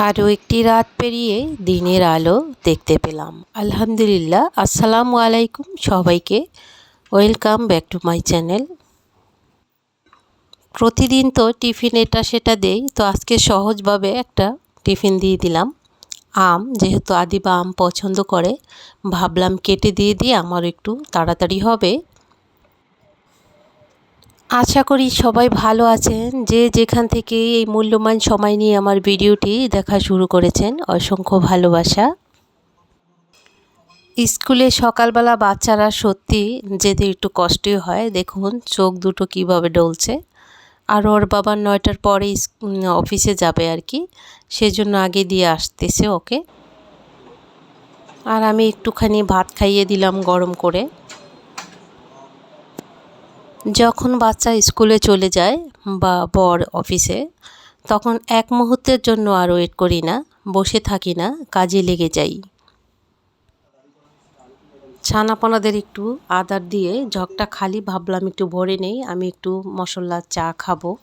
আরও একটি রাত পেরিয়ে দিনের আলো দেখতে পেলাম। আলহামদুলিল্লাহ, আসসালামু আলাইকুম সবাইকে। Welcome back to my channel. প্রতিদিন তো টিফিন এটা সেটা দেই, তো আজকে সহজভাবে একটা টিফিন দিয়ে দিলাম। আম, যেহেতু আদিবা আম পছন্দ করে, ভাবলাম কেটে দিয়ে দিয়ে আমার একটু তাড়াতাড়ি হবে। আশা করি সবাই ভালো আছেন। যে যেখান থেকে এই মূল্যবান সময় নিয়ে আমার ভিডিওটি দেখা শুরু করেছেন, অসংখ্য ভালোবাসা। স্কুলে সকালবেলা বাচ্চারা সত্যি যেতে একটু কষ্টই হয়। দেখুন, চোখ দুটো কীভাবে ডলছে। আর ওর বাবার নয়টার পরে অফিসে যাবে আর কি। সেজন্য আগে দিয়ে আসতেছে ওকে। আর আমি একটুখানি ভাত খাইয়ে দিলাম গরম করে। যখন বাচ্চা স্কুলে চলে যায় বা বর অফিসে, তখন এক মুহূর্তের জন্য আর ওয়েট করি না, বসে থাকি না, কাজে লেগে যাই। ছানাপনাদের একটু আদার দিয়ে জগটা খালি ভাবলাম একটু ভরে নেই, আমি একটু মশলার চা খাব।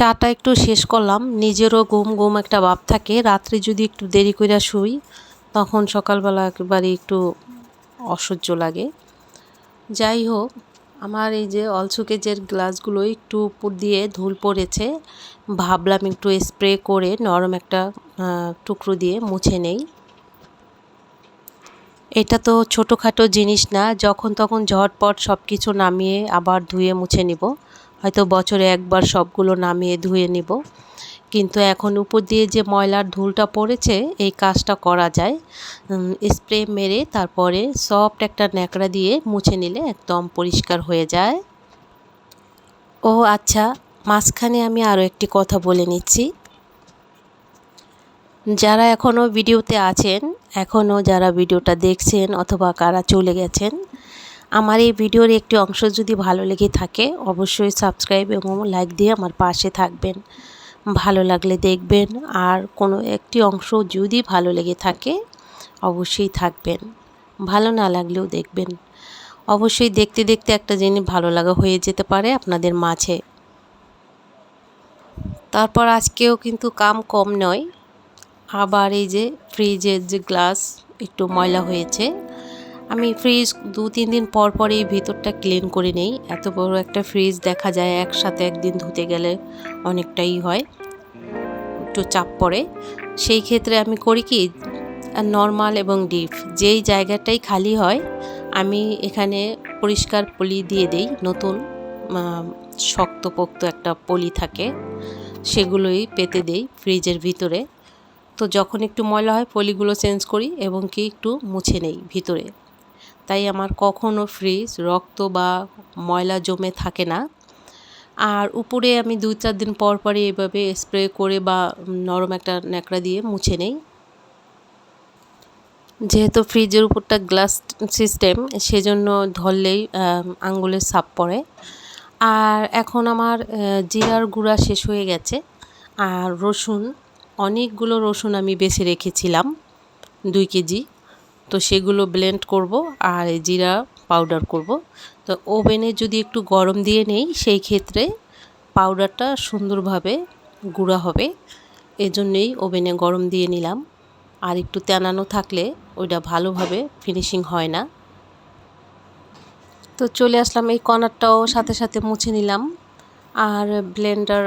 চাটা একটু শেষ করলাম। নিজেরও ঘুম ঘুম একটা ভাব থাকে। রাত্রে যদি একটু দেরি করে শুই, তখন সকালবেলা একেবারে একটু অসহ্য লাগে। যাই হোক, আমার এই যে অলসুকেজের গ্লাসগুলো একটু উপর দিয়ে ধুল পড়েছে, ভাবলাম একটু স্প্রে করে নরম একটা টুকরো দিয়ে মুছে নেই। এটা তো ছোটোখাটো জিনিস না, যখন তখন ঝটপট সব কিছু নামিয়ে আবার ধুয়ে মুছে নিব। হয়তো বছরে একবার সবগুলো নামিয়ে ধুয়ে নিব। কিন্তু এখন উপর দিয়ে যে ময়লার ধুলটা পড়েছে, এই কাজটা করা যায়। স্প্রে মেরে তারপরে সফট একটা ন্যাকড়া দিয়ে মুছে নিলে একদম পরিষ্কার হয়ে যায়। ও আচ্ছা মাঝখানে আমি আরও একটি কথা বলে নিচ্ছি। যারা এখনও ভিডিওতে আছেন এখনও যারা ভিডিওটা দেখছেন অথবা কারা চলে গেছেন আমার এই ভিডিওর একটি অংশ যদি ভালো লেগে থাকে, অবশ্যই সাবস্ক্রাইব এবং লাইক দিয়ে আমার পাশে থাকবেন। ভালো লাগলে দেখবেন, আর কোনো একটি অংশ যদি ভালো লেগে থাকে, অবশ্যই থাকবেন। ভালো না লাগলেও দেখবেন। অবশ্যই দেখতে দেখতে একটা জিনিস ভালো লাগা হয়ে যেতে পারে আপনাদের মাঝে। তারপর আজকেও কিন্তু কাম কম নয়। আবার এই যে ফ্রিজের যে গ্লাস একটু ময়লা হয়েছে আমি ফ্রিজ দু, তিন দিন পর পর এই ভিতরটা ক্লিন করে নেই। এত বড় একটা ফ্রিজ দেখা যায়, একসাথে একদিন ধুতে গেলে অনেকটাই হয়, একটু চাপ পড়ে। সেই ক্ষেত্রে আমি করি কি নর্মাল এবং ডিপ যেই জায়গাটাই খালি হয়, আমি এখানে পরিষ্কার পলি দিয়ে দেই, নতুন শক্তপোক্ত একটা পলি থাকে, সেগুলোই পেতে দেই ফ্রিজের ভিতরে। তো যখন একটু ময়লা হয়, পলিগুলো চেঞ্জ করি এবং কি একটু মুছে নেই ভিতরে। তাই আমার কখনও ফ্রিজ রক্ত বা ময়লা জমে থাকে না। আর উপরে আমি দু চার দিন পর পরে এভাবে স্প্রে করে বা নরম একটা ন্যাকড়া দিয়ে মুছে নেই। যেহেতু ফ্রিজের উপরটা গ্লাস সিস্টেম সেজন্য ধরলেই আঙ্গুলের সাপ পড়ে। আর এখন আমার জিরার গুঁড়া শেষ হয়ে গেছে। আর রসুন, অনেকগুলো রসুন আমি বেছে রেখেছিলাম, দুই কেজি। তো সেগুলো ব্লেন্ড করব আর জিরা পাউডার করব। তো ওভেনে যদি একটু গরম দিয়ে নেই, সেই ক্ষেত্রে পাউডারটা সুন্দরভাবে গুঁড়া হবে। এজন্যই ওভেনে গরম দিয়ে নিলাম। আর একটু তেনানো থাকলে ওইটা ভালোভাবে ফিনিশিং হয় না। তো চলে আসলাম, এই কর্নারটাও সাথে সাথে মুছে নিলাম। আর ব্লেন্ডার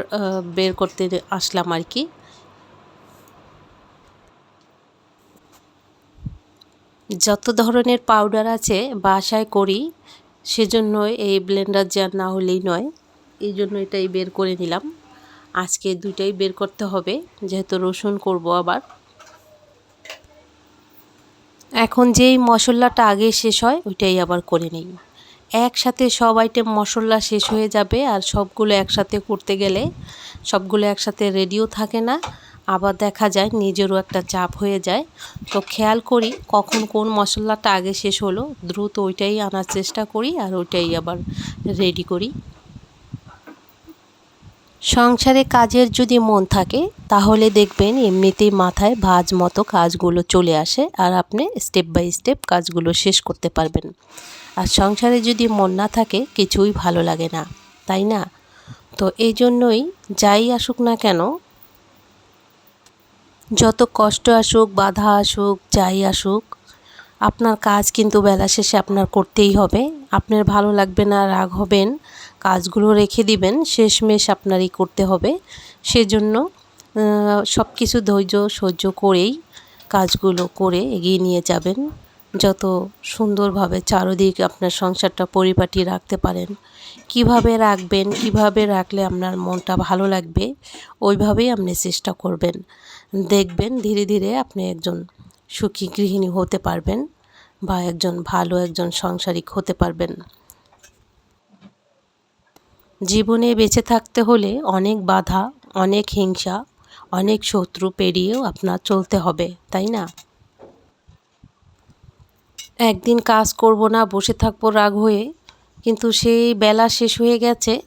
বের করতে আসলাম আর কি। যত ধরনের পাউডার আছে বাসায় করি সেজন্য এই ব্লেন্ডার জার না হলেই নয়। এই জন্য এটাই বের করে নিলাম। আজকে দুইটাই বের করতে হবে, যেহেতু রসুন করব আবার। এখন যেই মশলাটা আগে শেষ হয়, ওইটাই আবার করে নিই। একসাথে সব আইটেম মশলা শেষ হয়ে যাবে, আর সবগুলো একসাথে করতে গেলে সবগুলো একসাথে রেডিও থাকে না। আবার দেখা যায় নিজেরও একটা চাপ হয়ে যায়। তো খেয়াল করি কখন কোন মশলাটা আগে শেষ হলো, দ্রুত ওইটাই আনার চেষ্টা করি আর ওইটাই আবার রেডি করি। সংসারে কাজের যদি মন থাকে, তাহলে দেখবেন এমনিতেই মাথায় ভাজ মতো কাজগুলো চলে আসে আর আপনি স্টেপ বাই স্টেপ কাজগুলো শেষ করতে পারবেন। আর সংসারে যদি মন না থাকে, কিছুই ভালো লাগে না, তাই না? তো এই জন্যই যাই আসুক না কেন যত কষ্ট আসুক, বাধা আসুক, যাই আসুক, আপনার কাজ কিন্তু বেলা শেষে আপনার করতেই হবে। আপনার ভালো লাগবে না, রাগ হবেন, কাজগুলো রেখে দিবেন, শেষমেশ আপনারই করতে হবে। সেজন্য সব কিছু ধৈর্য সহ্য করেই কাজগুলো করে এগিয়ে নিয়ে যাবেন। যত সুন্দরভাবে চারোদিক আপনার সংসারটা পরিপাটি রাখতে পারেন। কীভাবে রাখবেন, কীভাবে রাখলে আপনার মনটা ভালো লাগবে, ওইভাবেই আপনি চেষ্টা করবেন। দেখবেন ধীরে ধীরে আপনি একজন সুখী গৃহিণী হতে পারবেন বা একজন ভালো একজন সাংসারিক হতে পারবেন। জীবনে বেঁচে থাকতে হলে অনেক বাধা, অনেক হিংসা, অনেক শত্রু পেরিয়েও আপনার চলতে হবে, তাই না? একদিন কাজ করব না, বসে থাকব রাগ হয়ে, কিন্তু সেই বেলা শেষ হয়ে গেছে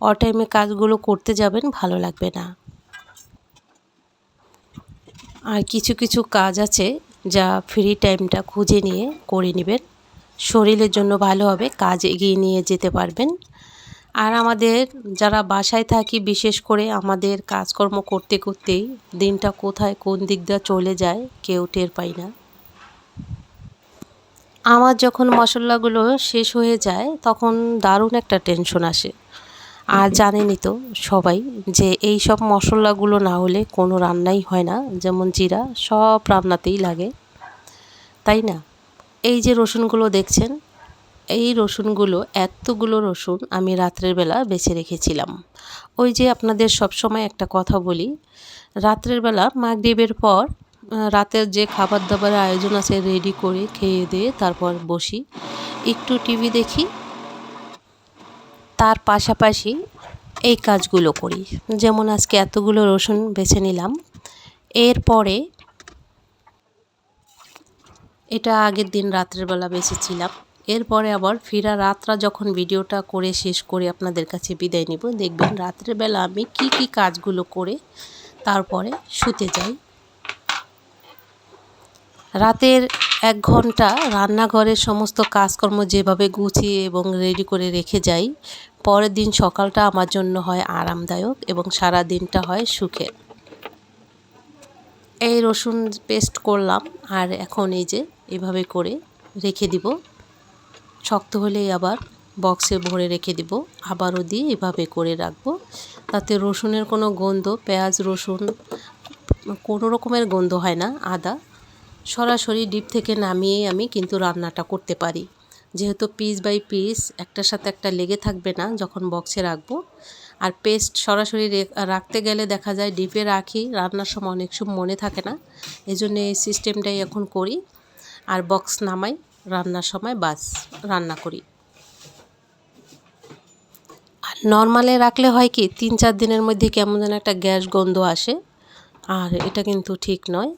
অটাইমে কাজগুলো করতে যাবেন, ভালো লাগবে না। আর কিছু কিছু কাজ আছে যা ফ্রি টাইমটা খুঁজে নিয়ে করে নেবেন। শরীরের জন্য ভালো হবে, কাজ এগিয়ে নিয়ে যেতে পারবেন। আর আমাদের যারা বাসায় থাকি, বিশেষ করে আমাদের কাজকর্ম করতে করতেই দিনটা কোথায় কোন দিক দিয়ে চলে যায় কেউ টের পাই না। আমার যখন মশলাগুলো শেষ হয়ে যায়, তখন দারুণ একটা টেনশন আসে। আর জানেনই তো সবাই যে এই সব মশলাগুলো না হলে কোনো রান্নাই হয় না। যেমন জিরা, সব রান্নাতেই লাগে। তাই না? এই যে রসুনগুলো দেখছেন, এই রসুনগুলো এতগুলো রসুন আমি রাত্রের বেলা বেছে রেখেছিলাম। ওই যে আপনাদের সব সময় একটা কথা বলি, রাত্রের বেলা মাগরিবের পর, রাতের যে খাবার দাবারের আয়োজন আছে রেডি করে খেয়ে দিয়ে তারপর বসি। একটু টিভি দেখি তার পাশাপাশি এই কাজগুলো করি। যেমন আজকে এতগুলো রসুন বেছে নিলাম। এরপরে এটা আগের দিন রাত্রের বেলা বেছেছিলাম। এরপরে আবার ফিরা রাতরা যখন ভিডিওটা করে শেষ করে আপনাদের কাছে বিদায় নিব, দেখবেন রাত্রের বেলা আমি কি কি কাজগুলো করে তারপরে শুতে যাই। রাতের এক ঘণ্টা রান্নাঘরের সমস্ত কাজকর্ম যেভাবে গুছিয়ে এবং রেডি করে রেখে যাই, পরের দিন সকালটা আমার জন্য হয় আরামদায়ক এবং সারা দিনটা হয় সুখে এই রসুন পেস্ট করলাম আর এখন এই যে এভাবে করে রেখে দিব। শক্ত হলেই আবার বক্সে ভরে রেখে দিব। আবারও দিয়ে এভাবে করে রাখব। তাতে রসুনের কোনো গন্ধ, পেঁয়াজ, রসুন, কোনো রকমের গন্ধ হয় না, আদা সরাসরি ডিপ থেকে নামিয়েই আমি কিন্তু রান্নাটা করতে পারি। যেহেতু পিস বাই পিস একটার সাথে একটা লেগে থাকবে না যখন বক্সে রাখব। আর পেস্ট সরাসরি রাখতে গেলে দেখা যায় ডিপে রাখি, রান্নার সময় অনেক সময় মনে থাকে না। এই জন্য এই সিস্টেমটাই এখন করি। আর বক্স নামাই, রান্নার সময় বাস, রান্না করি। আর নর্মালে রাখলে হয় কি, তিন চার দিনের মধ্যে কেমন যেন একটা গ্যাস গন্ধ আসে। আর এটা কিন্তু ঠিক নয়।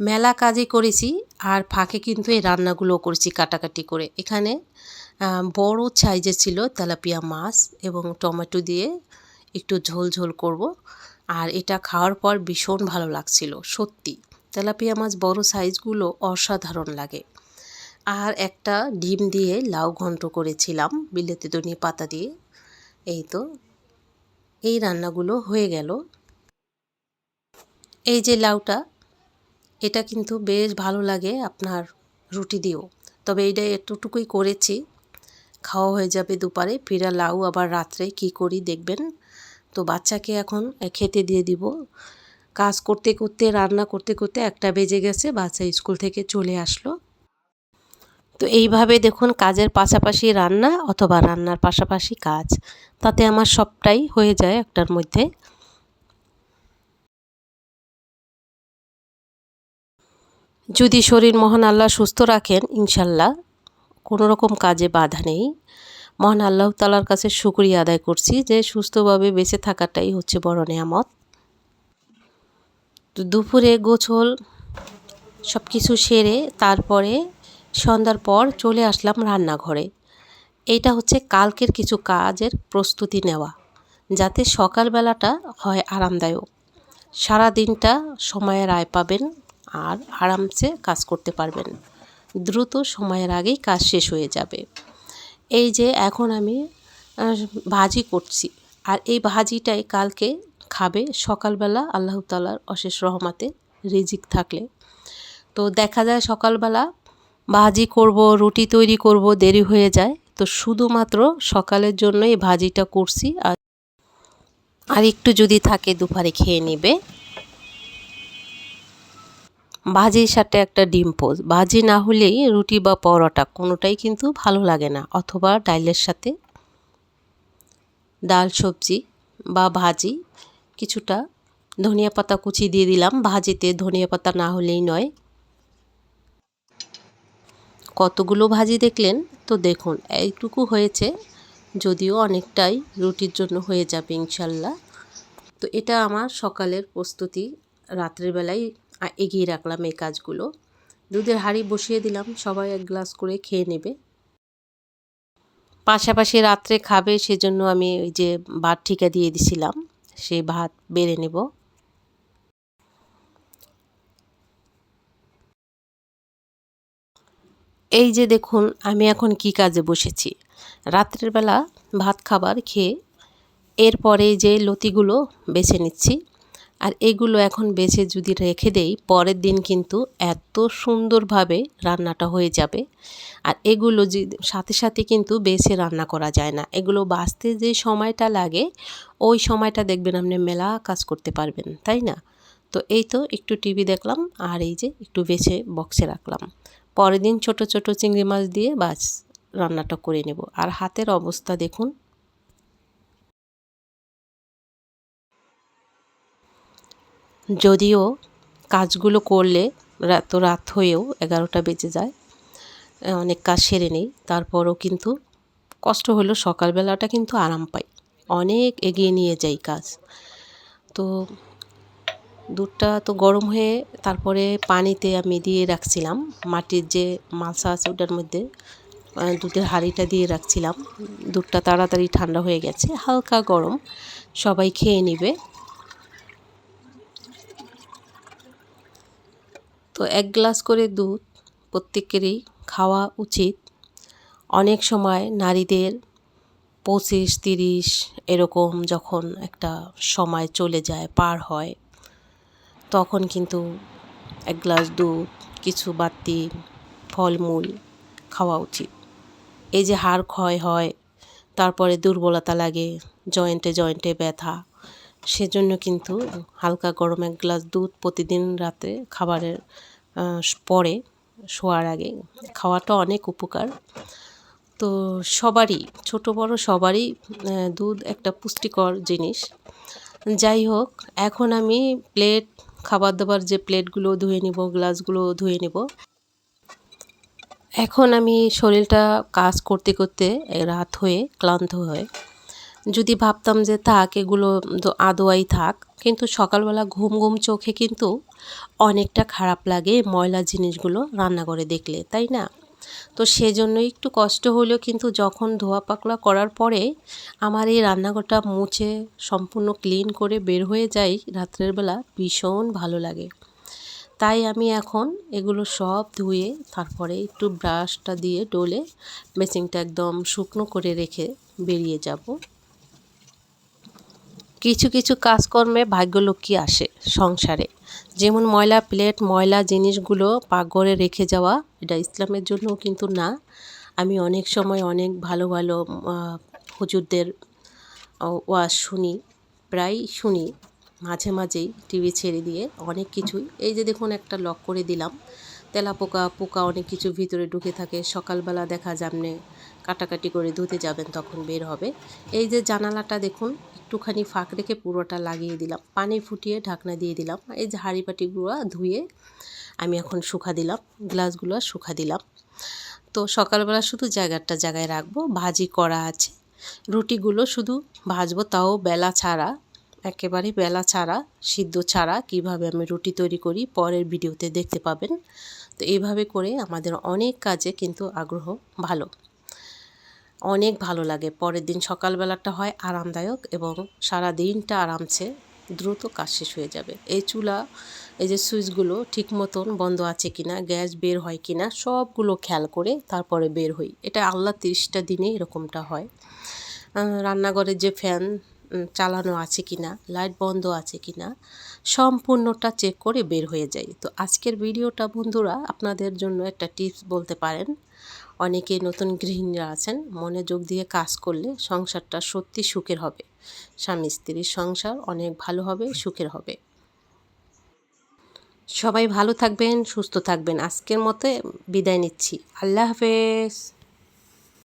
মেলা কাজই করেছি আর ফাঁকে কিন্তু এই রান্নাগুলো করেছি কাটাকাটি করে। এখানে বড় সাইজে ছিল তেলাপিয়া মাছ এবং টমেটো দিয়ে একটু ঝোল ঝোল করব। আর এটা খাওয়ার পর ভীষণ ভালো লাগছিল, সত্যি। তেলাপিয়া মাছ বড় সাইজগুলো অসাধারণ লাগে। আর একটা ডিম দিয়ে লাউ ঘন্ট করেছিলাম, বিলেতি ধনিয়া পাতা দিয়ে। এই তো, এই রান্নাগুলো হয়ে গেল। এই যে লাউটা এটা কিন্তু বেশ ভালো লাগে আপনার রুটি দিয়েও। তবে এইটা এতটুকুই করেছি, খাওয়া হয়ে যাবে দুপারে, ফিরা লাউ আবার রাত্রে কি করি দেখবেন। তো বাচ্চাকে এখন খেতে দিয়ে দিব। কাজ করতে করতে, রান্না করতে করতে একটা বেজে গেছে, বাচ্চা স্কুল থেকে চলে আসলো। তো এইভাবে দেখুন কাজের পাশাপাশি রান্না অথবা রান্নার পাশাপাশি কাজ, তাতে আমার সবটাই হয়ে যায় একটার মধ্যে। যদি শরীর মহান আল্লাহ সুস্থ রাখেন, ইনশাল্লাহ কোনো রকম কাজে বাধা নেই। মহান আল্লাহ তালার কাছে শুক্রিয়া আদায় করছি যে সুস্থভাবে বেঁচে থাকাটাই হচ্ছে বড় নেয়ামত। দুপুরে গোছল সব কিছু সেরে তারপরে সন্ধ্যার পর চলে আসলাম রান্নাঘরে। এইটা হচ্ছে কালকের কিছু কাজের প্রস্তুতি নেওয়া, যাতে সকালবেলাটা হয় আরামদায়ক। সারা দিনটা সময়ের আয় পাবেন আর আরামসে কাজ করতে পারবেন। দ্রুত সময়ের আগেই কাজ শেষ হয়ে যাবে। এই যে এখন আমি ভাজি করছি। আর এই ভাজিটাই কালকে খাবে সকালবেলা আল্লাহ তালার অশেষ রহমাতে রিজিক থাকলে। তো দেখা যায় সকালবেলা ভাজি করব, রুটি তৈরি করব, দেরি হয়ে যায়। তো শুধুমাত্র সকালের জন্য এই ভাজিটা করছি। আর আর একটু যদি থাকে দুপুরে খেয়ে নেবে। ভাজির সাথে একটা ডিম পোজ ভাজি না হলেই রুটি বা পরোটা কোনোটাই কিন্তু ভালো লাগে না। অথবা ডাইলের সাথে ডাল, সবজি বা ভাজি কিছুটা ধনিয়া পাতা কুচি দিয়ে দিলাম। ভাজিতে ধনিয়া পাতা না হলেই নয়। কতগুলো ভাজি দেখলেন? তো দেখুন, এইটুকু হয়েছে। যদিও অনেকটাই রুটির জন্য হয়ে যাবে ইনশাল্লাহ। তো এটা আমার সকালের প্রস্তুতি। রাত্রের বেলায় এগিয়ে রাখলাম এই কাজগুলো। দুধের হাঁড়ি বসিয়ে দিলাম, সবাই এক গ্লাস করে খেয়ে নেবে। পাশাপাশি রাত্রে খাবে, সেজন্য আমি ওই যে ভাত ঠিকা দিয়ে দিছিলাম, সেই ভাত বেড়ে নেব। এই যে দেখুন, আমি এখন কি কাজে বসেছি। রাত্রের বেলা ভাত খাবার খেয়ে এরপরে যে লতিগুলো বেছে নিচ্ছি আর এগুলো এখন বেছে যদি রেখে দেই, পরের দিন কিন্তু এত সুন্দরভাবে রান্নাটা হয়ে যাবে। আর এগুলো যে, সাথে সাথে কিন্তু বেছে রান্না করা যায় না। এগুলো বাঁচতে যে সময়টা লাগে, ওই সময়টা দেখবেন আপনি মেলা কাজ করতে পারবেন, তাই না? তো এই তো একটু টিভি দেখলাম আর এই যে একটু বেছে বক্সে রাখলাম। পরের দিন ছোট ছোট চিংড়ি মাছ দিয়ে বাস রান্নাটা করে নেব। আর হাতের অবস্থা দেখুন যদিও কাজগুলো করলে রাত রাত হয়েও এগারোটা বেজে যায় অনেক কাজ সেরে নেই, তারপরও কিন্তু কষ্ট হলো, সকালবেলাটা কিন্তু আরাম পাই। অনেক এগিয়ে নিয়ে যাই কাজ। তো দুধটা তো গরম হয়ে তারপরে পানিতে আমি দিয়ে রাখছিলাম, মাটির যে মালসা আছে ওটার মধ্যে দুধের হাঁড়িটা দিয়ে রাখছিলাম। দুধটা তাড়াতাড়ি ঠান্ডা হয়ে গেছে, হালকা গরম, সবাই খেয়ে নিবে। তো এক গ্লাস করে দুধ প্রত্যেকেরই খাওয়া উচিত। অনেক সময় নারীদের পঁচিশ, তিরিশ এরকম যখন একটা সময় চলে যায়, পার হয়, তখন কিন্তু এক গ্লাস দুধ, কিছু বাতি ফলমূল খাওয়া উচিত। এই যে হাড় ক্ষয় হয়, তারপরে দুর্বলতা লাগে, জয়েন্টে জয়েন্টে ব্যথা সেজন্য কিন্তু হালকা গরম এক গ্লাস দুধ প্রতিদিন রাতে খাবারের পরে শোয়ার আগে। খাওয়াটা অনেক উপকার। তো সবারই, ছোট বড় সবারই দুধ একটা পুষ্টিকর জিনিস। যাই হোক, এখন আমি প্লেট খাবার দাবার যে প্লেটগুলো ধুয়ে নিব, গ্লাসগুলো ধুয়ে নেব। এখন আমি শরীরটা কাজ করতে করতে রাত হয়ে ক্লান্ত হয়ে যদি ভাবতাম যে থাক, এগুলো আদোয়াই থাক, কিন্তু সকালবেলা ঘুম ঘুম চোখে কিন্তু অনেকটা খারাপ লাগে ময়লা জিনিসগুলো রান্নাঘরে দেখলে, তাই না? তো সেজন্য একটু কষ্ট হলেও কিন্তু যখন ধোয়া পাকলা করার পরে আমার এই রান্নাঘরটা মুছে সম্পূর্ণ ক্লিন করে বের হয়ে যাই, রাত্রের বেলা ভীষণ ভালো লাগে। তাই আমি এখন এগুলো সব ধুয়ে তারপরে একটু ব্রাশটা দিয়ে ডলে বেসিংটা একদম শুকনো করে রেখে বেরিয়ে যাব। কিছু কিছু কাজকর্মে ভাগ্যলক্ষ্মী আসে সংসারে। যেমন ময়লা প্লেট, ময়লা জিনিসগুলো পাকঘরে রেখে যাওয়া, এটা ইসলামের জন্য কিন্তু না। আমি অনেক সময় অনেক ভালো ভালো হুজুরদের ওয়াজ শুনি প্রায় শুনি, মাঝে মাঝেই টিভি ছেড়ে দিয়ে অনেক কিছুই। এই যে দেখুন একটা লক করে দিলাম তেলা পোকা পোকা অনেক কিছু ভিতরে ঢুকে থাকে, সকালবেলা দেখা যামনে কাটাকাটি করে ধুতে যাবেন তখন বের হবে। এই যে জানালাটা দেখুন, একটুখানি ফাঁক রেখে পুরোটা লাগিয়ে দিলাম। পানি ফুটিয়ে ঢাকনা দিয়ে দিলাম। এই যে হাঁড়ি পাটিগুলো ধুয়ে আমি এখন শুকা দিলাম, গ্লাসগুলো শুকা দিলাম। তো সকালবেলা শুধু জায়গাটা জায়গায় রাখব, ভাজি করা আছে। রুটিগুলো শুধু ভাজবো, তাও বেলা ছাড়া, একেবারে বেলা ছাড়া, সিদ্ধ ছাড়া কীভাবে আমি রুটি তৈরি করি পরের ভিডিওতে দেখতে পাবেন। তো এইভাবে করে আমাদের অনেক কাজে কিন্তু আগ্রহ ভালো। অনেক ভালো লাগে। পরের দিন সকালবেলাটা হয় আরামদায়ক এবং সারা দিনটা আরামসে দ্রুত কাজ শেষ হয়ে যাবে। এই চুলা, এই যে সুইচগুলো ঠিক মতন বন্ধ আছে কিনা, গ্যাস বের হয় কিনা, সবগুলো খেয়াল করে তারপরে বের হই। এটা আল্লাহ তিরিশটা দিনে এরকমটা হয়। রান্নাঘরের যে ফ্যান চালানো আছে কিনা, লাইট বন্ধ আছে কিনা, সম্পূর্ণটা চেক করে বের হয়ে যায় তো আজকের ভিডিওটা বন্ধুরা আপনাদের জন্য একটা টিপস বলতে পারেন। অনেকে নতুন গৃহিণীরা আছেন, মনে যোগ দিয়ে কাজ করলে সংসারটা সত্যি সুখের হবে। স্বামী স্ত্রীর সংসার অনেক ভালো হবে, সুখের হবে। সবাই ভালো থাকবেন, সুস্থ থাকবেন। আজকের মতে বিদায় নিচ্ছি। আল্লাহ হাফেজ।